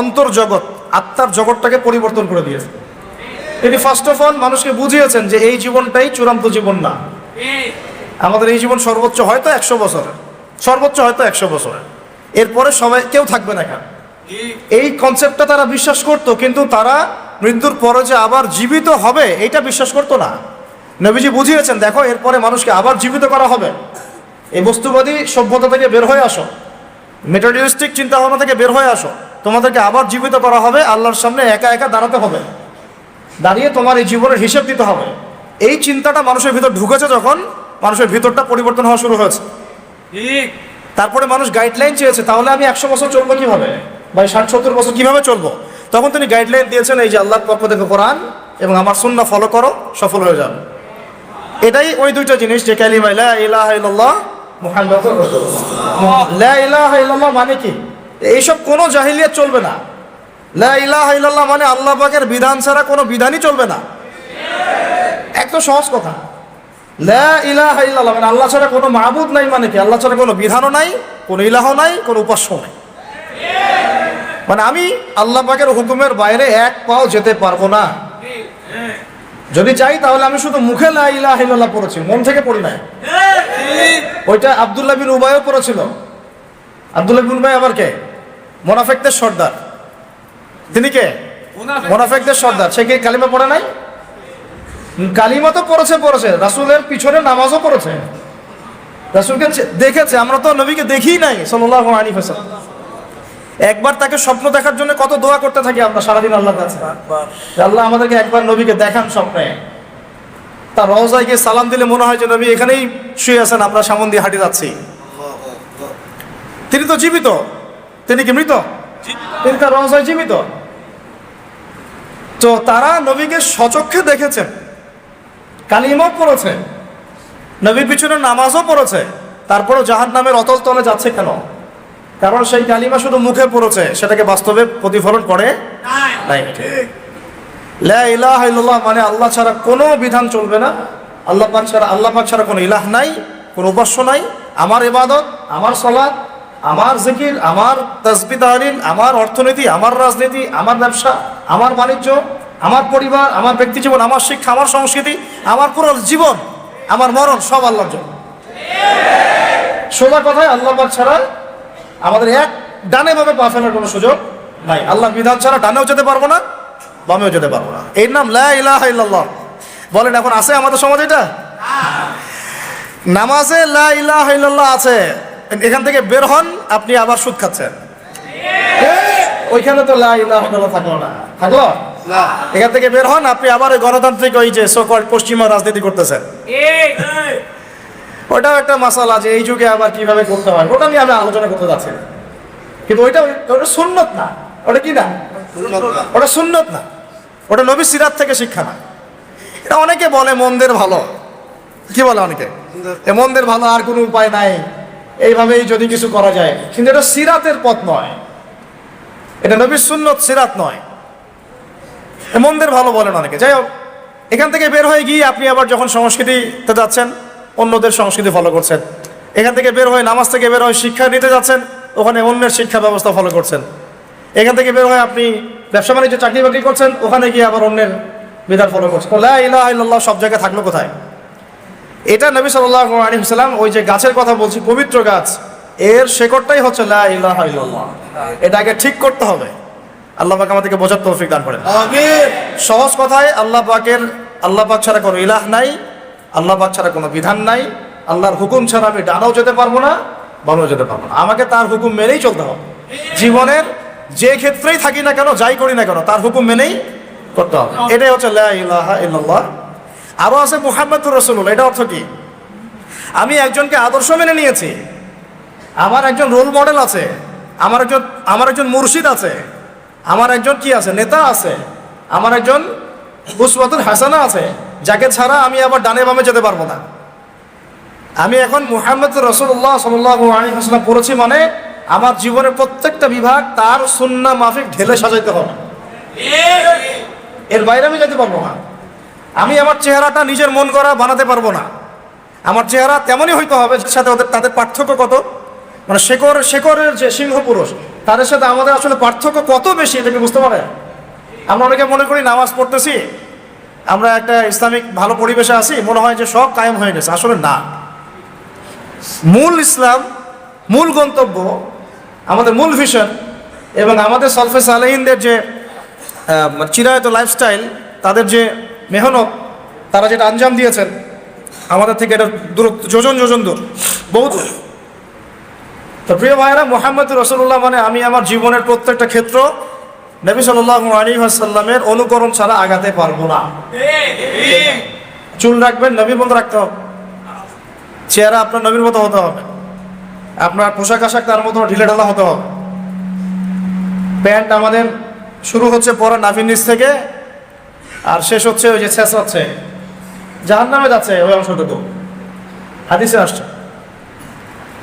অন্তর্জগৎ আত্মার জগৎটাকে পরিবর্তন করে দিয়েছে। তিনি ফার্স্ট অফ অল মানুষকে বুঝিয়েছেন যে এই জীবনটাই চূড়ান্ত জীবন না। আমাদের এই জীবন সর্বোচ্চ হয়তো একশো বছর, সর্বোচ্চ হয়তো একশো বছর। এরপরে সবাই, কেউ থাকবে না এখানে। এই কনসেপ্টটা তারা বিশ্বাস করতো, কিন্তু তারা মৃত্যুর পরে যে আবার জীবিত হবে এটা বিশ্বাস করতো না। নবীজি বুঝিয়েছেন, দেখো, এরপরে মানুষকে আবার জীবিত করা হবে। এই বস্তুবাদী সভ্যতা থেকে বের হয়ে আসো। মেটারিয়ালিস্টিক চিন্তা ভাবনা থেকে বের হয়ে আসো। তোমাদেরকে আবার জীবিত করা হবে আল্লাহর সামনে একা একা দাঁড়াতে হবে। দাঁড়িয়ে তোমার এই জীবনের হিসেব দিতে হবে। এই চিন্তাটা মানুষের ভিতর ঢুকেছে যখন মানুষের ভিতরটা পরিবর্তন হওয়া শুরু হয়েছে। ঠিক। তারপরে মানুষ গাইডলাইন চেয়েছে তাহলে আমি একশো বছর চলবো কীভাবে? বা ষাট সত্তর বছর কীভাবে চলবো? তখন তিনি গাইডলাইন দিয়েছেন এই যে আল্লাহর পক্ষ থেকে কোরআন এবং আমার শূন্য ফলো করো সফল হয়ে যাবে। এটাই ওই দুইটা জিনিস যে কালিমা লা ইলাহা ইল্লাল্লাহ মুহাম্মাদুর রাসূলুল্লাহ। লা ইলাহা ইল্লাল্লাহ মানে কি? এইসব কোনো জাহিলিয়াত চলবে না। লা ইলাহা ইল্লাল্লাহ মানে আল্লাহ পাকের বিধান ছাড়া কোনো বিধানই চলবে না। এক তো সহজ কথা। লা ইলাহা ইল্লাল্লাহ মানে আল্লাহ ছাড়া কোনো মাহবুদ নাই মানে কি? আল্লাহ ছাড়া কোনো বিধানও নাই, কোনো ইলাহ নাই, কোনো উপাস্য নাই। মানে আমি আল্লাহ পাকের হুকুমের বাইরে এক পাও যেতে পারব না। যদি চাই তাহলে আমি শুধু মুখে লা ইলাহা ইল্লাল্লাহ পড়েছি, মন থেকে পড়ি নাই। ওইটা আব্দুল্লাহ বিন উবায়ও পড়েছিল। আব্দুল্লাহ বিন উবাই আবার কে? মোনাফেকদের সর্দার। তিনি কে? মোনাফেকদের সর্দার। সে কি কালিমা পড়ে নাই? কালিমা তো পড়েছে পড়েছে। রাসূলের পিছনে নামাজও পড়েছে। রাসূলকে দেখেছে আমরা তো নবীকে দেখি নাই সাল্লাল্লাহু আলাইহি ওয়াসাল্লাম। একবার তাকে স্বপ্ন দেখার জন্য কত দোয়া করতে থাকি আমরা সারাদিন আল্লাহ কাছে। আল্লাহ আমাদেরকে একবার নবীকে দেখান স্বপ্নে। তার রওজায় গিয়ে সালাম দিলে মনে হয় যে নবী এখানেই শুয়ে আছেন আমরা সামন দিয়ে হাঁটি যাচ্ছি। তিনি তো জীবিত। তিনি কি মৃত? তিনি তার রওজায় জীবিত। তো তারা নবীকে সচক্ষে দেখেছেন কালিমাও পড়েছে, নবীর পিছনে নামাজও পড়েছে তারপরে জাহান নামের অতল তলে যাচ্ছে কেন? কারণ সেই কালিমা শুধু মুখে পড়েছে, সেটাকে বাস্তবে প্রতিফলন করে নাই। মানে আল্লাহ ছাড়া কোনো বিধান চলবে না। আল্লাহ পাক ছাড়া, আল্লাহ পাক ছাড়া কোনো ইলাহ নাই, কোনো উপাস্য নাই। আমার ইবাদত, আমার সলাৎ আমার জিকির আমার তসবি তাহলিল আমার অর্থনীতি আমার রাজনীতি আমার ব্যবসা আমার বাণিজ্য আমার পরিবার আমার ব্যক্তি জীবন আমার শিক্ষা আমার সংস্কৃতি আমার পুরো জীবন আমার মরণ সব আল্লাহর জন্য। সোজা কথায় আল্লাহ ছাড়া আমাদের এক ডানে ভাবে পা ফেলার কোনো সুযোগ নাই। আল্লাহ বিধান ছাড়া ডানেও যেতে পারব না বামেও যেতে পারব না। এর নাম লা ইলাহা ইল্লাল্লাহ। বলেন এখন আছে আমাদের সমাজ এটা? নামাজে লা ইলাহা আছে। এখান থেকে বের হন আপনি আবার সুদ খাচ্ছেন। ওইখানে তো থাকল না। থাকল? এখান থেকে বের হন আপনি আবার ওই গণতান্ত্রিক ওই যে সকল পশ্চিমা রাজনীতি করতেছেন। ওটাও একটা মাসালা যে এই যুগে আবার কীভাবে করতে হয়। ওটা নিয়ে আমি আলোচনা করতে যাচ্ছি। কিন্তু ওইটা ওটা সুন্নত না। ওটা কি না? ওটা সুন্নত না। ওটা নবী সিরাত থেকে শিক্ষা না। এটা অনেকে বলে মন্দের ভালো। কি বলে অনেকে? মন্দের ভালো আর কোনো উপায় নাই। এইভাবেই যদি কিছু করা যায়। কিন্তু এটা সিরাতের পথ নয়। এটা নবীর সুন্নত সিরাত নয়। এ মন্দের ভালো বলেন অনেকে। যাই হোক, এখান থেকে বের হয়ে গিয়ে আপনি আবার যখন সংস্কৃতিতে যাচ্ছেন, অন্যদের সংস্কৃতি ফলো করছেন। এখান থেকে বের হয়ে নামাজ থেকে বের হয়ে শিক্ষা নিতে যাচ্ছেন, ওখানে অন্যের শিক্ষা ব্যবস্থা ফলো করছেন। এখান থেকে বের হয়ে আপনি ব্যবসা বাণিজ্য, চাকরি বাকরি করছেন, ওখানে গিয়ে আবার অন্যের বিধান ফলো করছেন। সব জায়গায় থাকল কোথায়? এটা নবী সাল্লাহ আলী সাল্লাম ওই যে গাছের কথা বলছি পবিত্র গাছ এর শেকড়টাই হচ্ছে লা ইলাহা ইল্লাল্লাহ। এটাকে ঠিক করতে হবে। আল্লাহ পাক আমাদেরকে বোঝার তৌফিক দান করেন। সহজ কথায় আল্লাহ পাকের আল্লাহ পাক ছাড়া কোনো ইলাহ নাই আল্লাহ পাক ছাড়া কোনো বিধান নাই আল্লাহর হুকুম ছাড়া আমি ডানাও যেতে পারব না বামেও যেতে পারব না। আমাকে তার হুকুম মেনেই চলতে হবে। জীবনের যে ক্ষেত্রেই থাকি না কেন যাই করি না কেন তার হুকুম মেনেই করতে হবে। এটাই হচ্ছে লা ইলাহা ইল্লাল্লাহ। আরও আছে মুহাম্মদুর রসুল্লাহ এটা অর্থ কি? আমি একজনকে আদর্শ মেনে নিয়েছি, আমার একজন রোল মডেল আছে, আমার একজন আমার একজন মুর্শিদ আছে, আমার একজন কি আছে, নেতা আছে, আমার একজন উসমাতুল হাসানা আছে, যাকে ছাড়া আমি আবার ডানে বামে যেতে পারব না। আমি এখন মুহাম্মদ রসুল্লাহ সাল্লাম পড়েছি মানে আমার জীবনের প্রত্যেকটা বিভাগ তার সুন্না মাফিক ঢেলে সাজাইতে হবে। এর বাইরে আমি যেতে পারব না। আমি আমার চেহারাটা নিজের মন করা বানাতে পারব না। আমার চেহারা তেমনই হইতে হবে সাথে ওদের তাদের পার্থক্য কত? মানে শেকর শেখরের যে সিংহ পুরুষ তাদের সাথে আমাদের আসলে পার্থক্য কত বেশি এটাকে বুঝতে পারে? আমরা অনেকে মনে করি নামাজ পড়তেছি, আমরা একটা ইসলামিক ভালো পরিবেশে আছি, মনে হয় যে সব কায়েম হয়ে গেছে, আসলে না। মূল ইসলাম, মূল গন্তব্য, আমাদের মূল ভিশন এবং আমাদের সলফে সালেহিনদের যে মানে চিরায়ত লাইফস্টাইল তাদের যে মেহনত, তারা যেটা আঞ্জাম দিয়েছেন, আমাদের থেকে এটা দূর যোজন যোজন দূর। বহু দূর। তো প্রিয় ভাইরা মোহাম্মদ রসুল্লাহ মানে আমি আমার জীবনের প্রত্যেকটা ক্ষেত্র নবী সাল্লাহ অনুকরণ ছাড়া আগাতে পারব না। চুল রাখবেন, নবীর মতো রাখতে হবে। চেহারা আপনার নবীর মতো হতে হবে। আপনার পোশাক আশাক তার মতো ঢিলে ঢালা হতে হবে। প্যান্ট আমাদের শুরু হচ্ছে পরা নাভির নিচ থেকে। আর শেষ হচ্ছে ওই যে শেষ হচ্ছে। জাহান নামে যাচ্ছে ওই অংশটুকু। হাদিসে আসছে।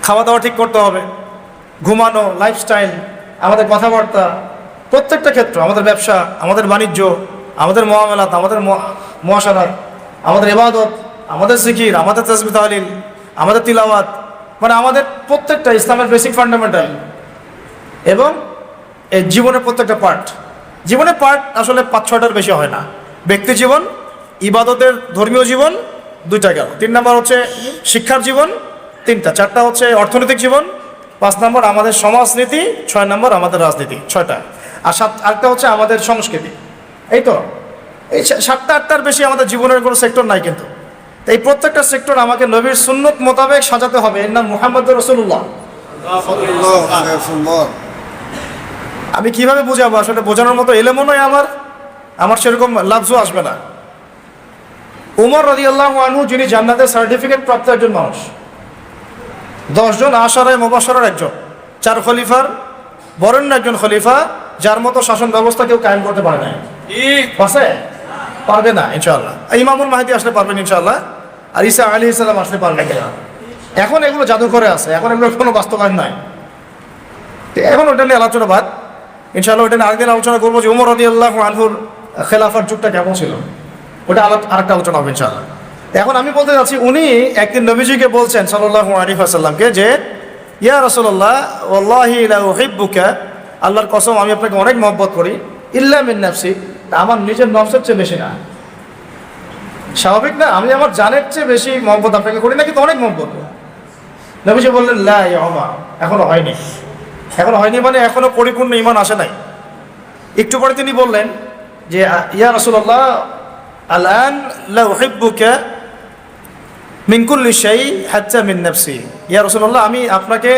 খাওয়া দাওয়া ঠিক করতে হবে। ঘুমানো লাইফস্টাইল আমাদের কথাবার্তা, প্রত্যেকটা ক্ষেত্র, আমাদের ব্যবসা, আমাদের বাণিজ্য, আমাদের মহামেলাত, আমাদের মহাসারাত আমাদের এবাদত আমাদের জিকির, আমাদের তসবি তাহলিল, আমাদের তিলাওয়াত মানে আমাদের প্রত্যেকটা ইসলামের বেসিক ফান্ডামেন্টাল এবং এই জীবনের প্রত্যেকটা পার্ট জীবনের পার্ট আসলে পাঁচ ছয়টার বেশি হয় না। ব্যক্তি জীবন ইবাদতের ধর্মীয় জীবন দুইটা গেল। তিন নম্বর হচ্ছে শিক্ষার জীবন তিনটা। চারটা হচ্ছে অর্থনৈতিক জীবন পাঁচ নম্বর আমাদের সমাজনীতি ছয় নম্বর আমাদের রাজনীতি ছয়টা। আর সাত আটটা হচ্ছে আমাদের সংস্কৃতি। এই তো? এই সাতটা আটটার বেশি আমাদের জীবনের কোনো সেক্টর নাই কিন্তু। এই প্রত্যেকটা সেক্টর আমাকে নবীর সুন্নত মোতাবেক সাজাতে হবে। এর নাম মোহাম্মদ রসুল্লাহ আমি কীভাবে বোঝাবো? আসলে বোঝানোর মতো এলেমও নয় আমার। আমার সেরকম লাভজও আসবে না। উমর রদি আল্লাহ আনহু, যিনি জান্নাতের সার্টিফিকেট প্রাপ্ত একজন মানুষ। দশজন আশারায় মোবাসরার একজন। চার খলিফার, বরেণ্য একজন খলিফা, যার মতো শাসন ব্যবস্থা কেউ কায়েম করতে পারে না আছে পারবে না, ইনশাআল্লাহ। ইমামুল মাহিদি আসলে পারবেন ইনশাল্লাহ আর ঈসা আলী ইসলাম আসলে পারবেন এখন এগুলো জাদুঘরে আছে, এখন এগুলোর কোনো বাস্তবায়ন নাই। এখন ওটা নিয়ে আলোচনা বাদ ইনশাআল্লাহ ওটা নিয়ে আরেকদিন আলোচনা করব যে উমর রদি আল্লাহ আনহুর খেলাফার যুগটা কেমন ছিল? ওটা আলাদা আরেকটা আলোচনা হবে ইনশাআল্লাহ। এখন আমি বলতে যাচ্ছি উনি একদিন নবীজিকে বলছেন সাল্লাহ আলী আসাল্লামকে যে, ইয়া রসল্লাহ ওল্লাহি হিব্বুকা আল্লাহর কসম, আমি আপনাকে অনেক মহব্বত করি, ইল্লা মিন নাফসি আমার নিজের নফসের চেয়ে বেশি না। স্বাভাবিক না? আমি আমার জানের চেয়ে বেশি মহব্বত আপনাকে করি না কিন্তু অনেক মহব্বত? নবীজি বললেন, লা ওমা এখনও হয়নি। এখনও হয়নি মানে এখনও পরিপূর্ণ ইমান আসে নাই। একটু পরে তিনি বললেন যে ইয়া রসুল্লাহ আলান লা উহিব্বুকা মিন কুল্লি শাই হাত্তা মিন ইয়া রাসূলুল্লাহ, আমি আপনাকে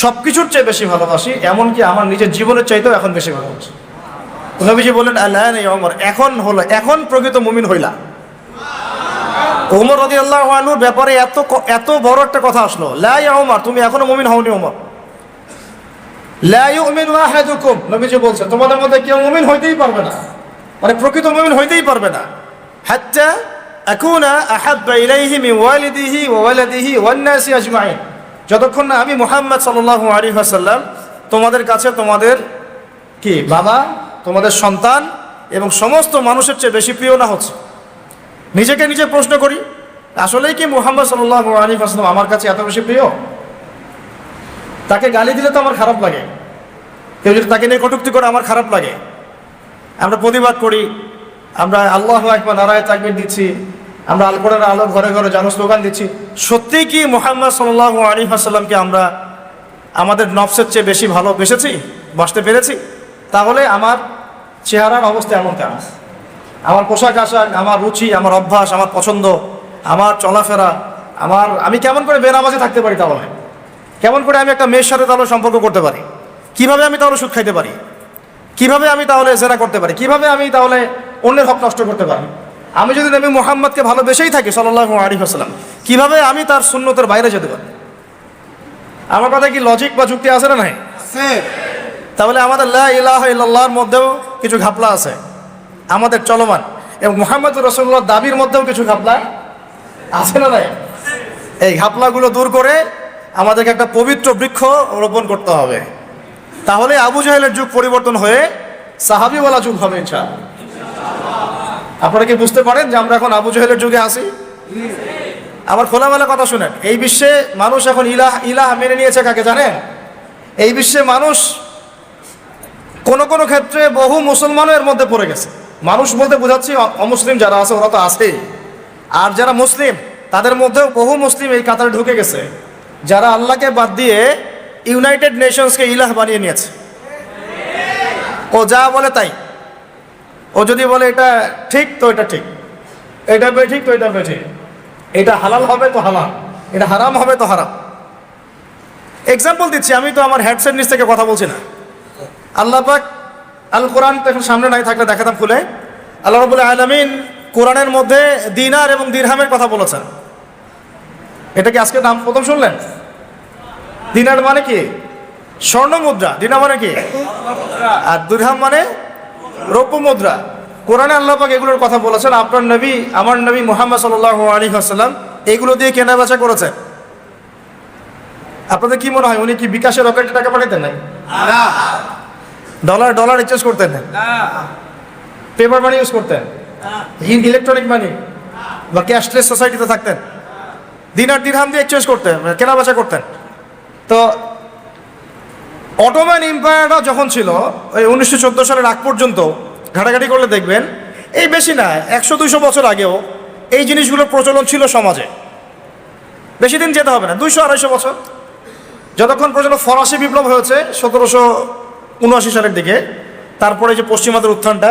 সব কিছুর চেয়ে বেশি ভালোবাসি, এমনকি আমার নিজের জীবনের চাইতেও এখন বেশি ভালোবাসি। নবীজি বললেন আল্লাহ ওমর এখন হলো, এখন প্রকৃত মুমিন হইলা। ওমর রদি আল্লাহ আনুর ব্যাপারে এত এত বড় একটা কথা আসলো। লা ইয়া ওমর তুমি এখনও মুমিন হওনি ওমর লা ইউমিনু আহাদুকুম, নবীজি বলছে, তোমাদের মধ্যে কেউ মুমিন হইতেই পারবে না। মানে প্রকৃত মুমিন হইতেই পারবে না। হাত্তা আকুনা আহাব্বা ইলাইহি মিন ওয়ালিদিহি ওয়া ওয়ালাদিহি ওয়ান নাসি আজমাইন। যতক্ষণ না আমি মুহাম্মদ সাল্লাল্লাহু আলাইহি ওয়াসাল্লাম তোমাদের কাছে তোমাদের কি, বাবা, তোমাদের সন্তান এবং সমস্ত মানুষের চেয়ে বেশি প্রিয় না হচ্ছে? নিজেকে নিজে প্রশ্ন করি, আসলেই কি মুহাম্মদ সাল্লাল্লাহু আলাইহি ওয়াসাল্লাম আমার কাছে এত বেশি প্রিয়? তাকে গালি দিলে তো আমার খারাপ লাগে। কেউ যদি তাকে নিয়ে কটুক্তি করে আমার খারাপ লাগে। আমরা প্রতিবাদ করি, আমরা আল্লাহ একবার নারায় তাকবির দিচ্ছি, আমরা আল কোরআন আলো ঘরে ঘরে জানো স্লোগান দিচ্ছি। সত্যিই কি মোহাম্মদ সাল্লাহ আলী আসাল্লামকে আমরা আমাদের নফসের চেয়ে বেশি ভালো বেসেছি বাসতে পেরেছি? তাহলে আমার চেহারার অবস্থা এমন কেন? আমার পোশাক আশাক, আমার রুচি, আমার অভ্যাস, আমার পছন্দ, আমার চলাফেরা, আমার, আমি কেমন করে বেনামাজে থাকতে পারি তাহলে কেমন করে আমি একটা মেয়ের সাথে তাহলে সম্পর্ক করতে পারি? কীভাবে আমি তাহলে সুদ খাইতে পারি? কীভাবে আমি তাহলে জেরা করতে পারি? কীভাবে আমি তাহলে অন্যের হক নষ্ট করতে পারি? আমি যদি নবী মোহাম্মদকে ভালোবেসেই থাকি সাল্লাহ আলিফ আসসালাম কীভাবে আমি তার শূন্যতের বাইরে যেতে পারি? আমার কথা কি লজিক বা যুক্তি আছে না নাই? তাহলে আমাদের লা ইলাহা ইল্লাল্লাহর মধ্যেও কিছু ঘাপলা আছে। আমাদের চলমান। এবং মোহাম্মদ রসুল্লাহ দাবির মধ্যেও কিছু ঘাপলা আছে না নাই? এই ঘাপলাগুলো দূর করে আমাদেরকে একটা পবিত্র বৃক্ষ রোপণ করতে হবে। তাহলে আবু জাহেলের যুগ পরিবর্তন হয়ে সাহাবিওয়ালা যুগ হবে, ইনশাআল্লাহ। আপনারা কি বুঝতে পারেন যে আমরা এখন আবু জাহেলের যুগে আসি আবার খোলামেলা কথা শুনেন। এই বিশ্বে মানুষ এখন ইলাহ ইলাহ মেনে নিয়েছে কাকে জানেন? এই বিশ্বে মানুষ কোনো কোনো ক্ষেত্রে বহু মুসলমানের মধ্যে পড়ে গেছে। মানুষ বলতে বোঝাচ্ছি অমুসলিম যারা আছে, ওরা তো আছেই আর যারা মুসলিম, তাদের মধ্যেও বহু মুসলিম এই কাতারে ঢুকে গেছে। যারা আল্লাহকে বাদ দিয়ে ইউনাইটেড নেশনসকে ইলাহ বানিয়ে নিয়েছে। ও যা বলে তাই। ও যদি বলে এটা ঠিক, তো এটা ঠিক। এটা বে ঠিক, তো এটা বে ঠিক। এটা হালাল হবে, তো হালাল। এটা হারাম হবে, তো হারাম। এক্সাম্পল দিচ্ছি, আমি তো আমার হেডসেট নিচ থেকে কথা বলছি না। আল্লাহ পাক আল কোরআন তো এখন সামনে নাই থাকলে দেখাতাম খুলে। আল্লাহ রবুল্লাহ আলমিন কোরআনের মধ্যে দিনার এবং দিরহামের কথা বলেছেন। এটা কি আজকে নাম প্রথম শুনলেন? দিনার মানে কি? স্বর্ণ মুদ্রা। দিনা মানে কি? আর দুরহাম মানে রৌপ্য মুদ্রা। কোরআনে আল্লাহ পাক এগুলোর কথা বলেছেন আপনার নবী আমার নবী মোহাম্মদ সাল্লাহ আলী হাসাল্লাম এগুলো দিয়ে কেনা বেচা করেছেন। আপনাদের কি মনে হয় উনি কি বিকাশের রকেটে টাকা পাঠাতেন না। ডলার ডলার এক্সচেঞ্জ করতেন না। পেপার মানি ইউজ করতেন? ইলেকট্রনিক মানি বা ক্যাশলেস সোসাইটিতে থাকতেন? দিনার দিরহাম দিয়ে এক্সচেঞ্জ করতেন কেনা বেচা করতেন? তো অটোম্যান এম্পায়ারটা যখন ছিল ওই উনিশশো চোদ্দ সালের আগ পর্যন্ত ঘাটাঘাটি করলে দেখবেন, এই বেশি না, একশো দুইশো বছর আগেও এই জিনিসগুলোর প্রচলন ছিল সমাজে। বেশি দিন যেতে হবে না, দুইশো আড়াইশো বছর। যতক্ষণ পর্যন্ত ফরাসি বিপ্লব হয়েছে, সতেরোশো উনআশি সালের দিকে, তারপরে যে পশ্চিমাদের উত্থানটা,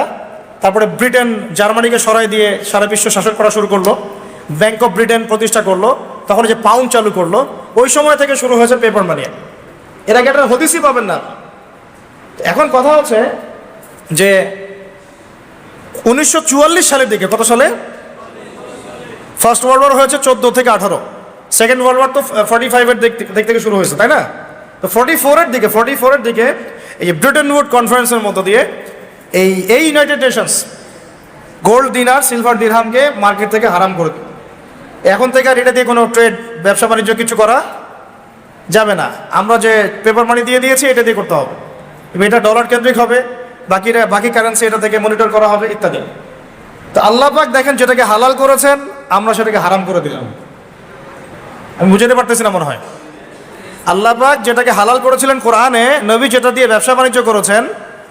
তারপরে ব্রিটেন জার্মানিকে সরাই দিয়ে সারা বিশ্ব শাসন করা শুরু করল, ব্যাংক অফ ব্রিটেন প্রতিষ্ঠা করল তখন যে পাউন্ড চালু করল, ওই সময় থেকে শুরু হয়েছে পেপার মানি এর আগে একটা হদিসই পাবেন না। এখন কথা হচ্ছে যে উনিশশো চুয়াল্লিশ সালের দিকে, কত সালে? ফার্স্ট ওয়ার্ল্ড ওয়ার হয়েছে চোদ্দ থেকে আঠারো। সেকেন্ড ওয়ার্ল্ড ওয়ার তো ফর্টি ফাইভের দিক থেকে শুরু হয়েছে, তাই না? তো ফর্টি ফোরের দিকে ফর্টি ফোরের দিকে এই ব্রিটেন উড কনফারেন্সের মধ্য দিয়ে এই এই ইউনাইটেড নেশনস গোল্ড দিনার সিলভার দিরহামকে মার্কেট থেকে হারাম করে এখন থেকে আর এটা দিয়ে কোনো ট্রেড ব্যবসা বাণিজ্য কিছু করা যাবে না। আমরা যে পেপার মানি দিয়ে দিয়েছি, এটা দিয়ে করতে হবে। এটা ডলার কেন্দ্রিক হবে, বাকিরা, বাকি কারেন্সি এটা থেকে মনিটর করা হবে, ইত্যাদি। তো আল্লাহ পাক দেখেন যেটাকে হালাল করেছেন, আমরা সেটাকে হারাম করে দিলাম। আমি বুঝতে পারতেছি না মনে হয়। আল্লাহ পাক যেটাকে হালাল করেছিলেন কোরআনে, নবী যেটা দিয়ে ব্যবসা বাণিজ্য করেছেন,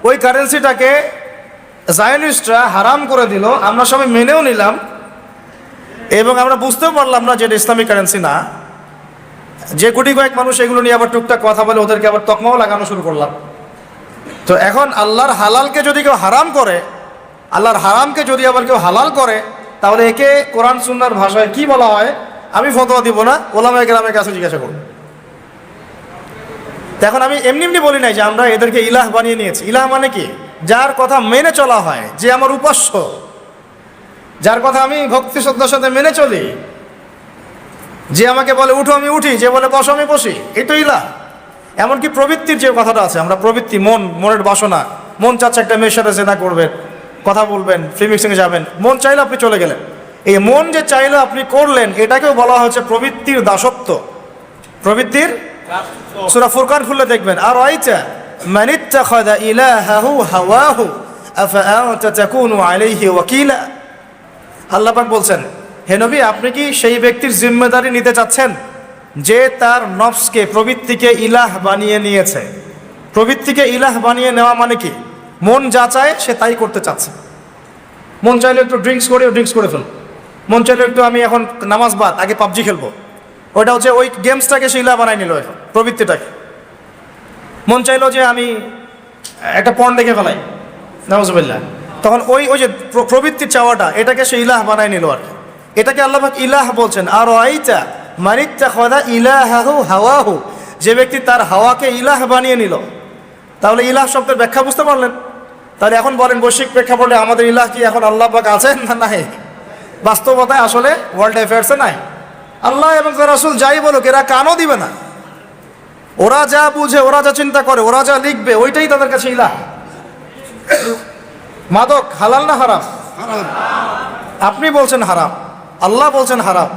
ওই কারেন্সিটাকে জায়নিস্টরা হারাম করে দিল, আমরা সবাই মেনেও নিলাম এবং আমরা বুঝতেও পারলাম না যে এটা ইসলামিক কারেন্সি না। যে কোটি কয়েক মানুষ এগুলো নিয়ে আবার টুকটাক কথা বলে ওদেরকে আবার তকমাও লাগানো শুরু করলাম। তো এখন আল্লাহর হালালকে যদি কেউ হারাম করে, আল্লাহর হারামকে যদি আবার কেউ হালাল করে, তাহলে একে কোরআন সুন্নার ভাষায় কি বলা হয়? আমি ফতোয়া দিব না ওলামা গ্রামের কাছে জিজ্ঞাসা করব এখন আমি এমনি এমনি বলি নাই যে আমরা এদেরকে ইলাহ বানিয়ে নিয়েছি। ইলাহ মানে কি? যার কথা মেনে চলা হয়, যে আমার উপাস্য। যার কথা আমি ভক্তি শ্রদ্ধার সাথে মেনে চলি যে আমাকে বলে উঠো আমি উঠি। যে বলে বসো আমি বসি। এই তো ইলা এমনকি প্রবৃত্তির যে কথাটা আছে আমরা প্রবৃত্তি মন মনের বাসনা মন চাচ্ছে একটা মেয়ের সাথে জেনা করবেন কথা বলবেন ফিল্মিক্সিংয়ে যাবেন মন চাইলে আপনি চলে গেলেন। এই মন যে চাইলে আপনি করলেন এটাকেও বলা হচ্ছে প্রবৃত্তির দাসত্ব। প্রবৃত্তির সুরা ফুরকান খুললে দেখবেন আর আইচা মানিত্তাখাযা ইলাহাহু হাওয়াহু আফআআনতা তাকুনু আলাইহি ওয়াকিলা? আল্লাহ পাক বলছেন, হে নবী, আপনি কি সেই ব্যক্তির জিম্মেদারি নিতে চাচ্ছেন যে তার নফসকে প্রবৃত্তিকে ইলাহ বানিয়ে নিয়েছে? প্রবৃত্তিকে ইলাহ বানিয়ে নেওয়া মানে কি? মন যা চায় সে তাই করতে চাচ্ছে। মন চাইলে একটু ড্রিঙ্কস করে ড্রিঙ্কস করে ফেল মন চাইলে একটু আমি এখন নামাজ বাদ, আগে পাবজি খেলব। ওটা হচ্ছে ওই গেমসটাকে সে ইলাহ বানাই নিল এখন, প্রবৃত্তিটাকে। মন চাইলো যে আমি একটা পণ দেখে ফেলাই। নামাজবিল্লাহ তখন ওই ওই যে প্র- প্রবৃত্তির চাওয়াটা, এটাকে সে ইলাহ বানাই নিল আর এটাকে আল্লাহ ইলাহ বলছেন আর আইতা মারিত্তা খদা ইলাহাহু হাওয়াহু? যে ব্যক্তি তার হাওয়াকে ইলাহ বানিয়ে নিল। তাহলে ইলাহ শব্দের ব্যাখ্যা বুঝতে পারলেন? তাহলে এখন বলেন, বৈশ্বিক প্রেক্ষাপটে আমাদের ইলাহ কি এখন আল্লাহ পাক আছেন না নাই? বাস্তবতায় আসলে ওয়ার্ল্ড অ্যাফেয়ার্সে নাই। আল্লাহ এবং তার আসল যাই বলুক, এরা কানও দিবে না। ওরা যা বুঝে, ওরা যা চিন্তা করে, ওরা যা লিখবে, ওইটাই তাদের কাছে ইলাহ। মাদক হালাল না হারাম? আপনি বলছেন হারাম আল্লাহ বলছেন হারাম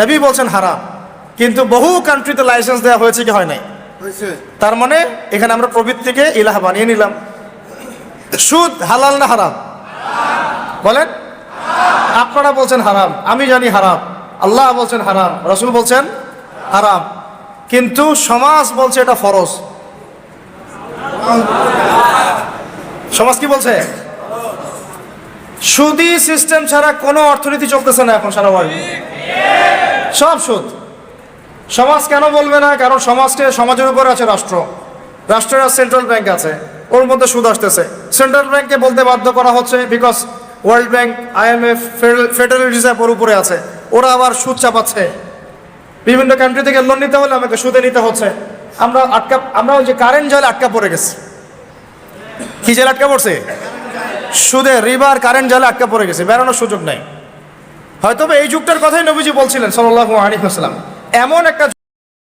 নবী বলছেন হারাম কিন্তু বহু কান্ট্রিতে লাইসেন্স দেওয়া হয়েছে কি হয় নাই? তার মানে এখানে আমরা প্রবৃত্তিকে ইলাহ বানিয়ে নিলাম। সুদ হালাল না হারাম? বলেন। আপনারা বলছেন হারাম আমি জানি হারাম আল্লাহ বলছেন হারাম রসুল বলছেন হারাম কিন্তু সমাজ বলছে এটা ফরজ। সমাজ কি বলছে? সুদি সিস্টেম ছাড়া কোনো অর্থনীতি চলতেছে না এখন সারা ওয়ার্ল্ডে। সব সুদ। সমাজ কেন বলবে না? কারণ সমাজকে, সমাজের উপর আছে রাষ্ট্র। রাষ্ট্রের সেন্ট্রাল ব্যাংক আছে। ওর মধ্যে সুদ আসতেছে। সেন্ট্রাল ব্যাংককে বলতে বাধ্য করা হচ্ছে because World Bank IMF federal reserve ওর উপরে আছে। ওরা আবার সুদ চাপাচ্ছে। বিভিন্ন কান্ট্রি থেকে লোন নিতে হলে আমাকে সুদে নিতে হচ্ছে। আমরা আটকা আমরা ওই যে কারেন্ট জালে আটকা পড়ে গেছি। কি জালে আটকা পড়ছে? সুদে রিবার কারেন্ট জালে আটকা পড়ে গেছে, বেরোনোর সুযোগ নাই। হয়তো এই যুগটার কথাই নবীজি বলছিলেন সাল্লাহ ওয়াসাল্লাম। এমন একটা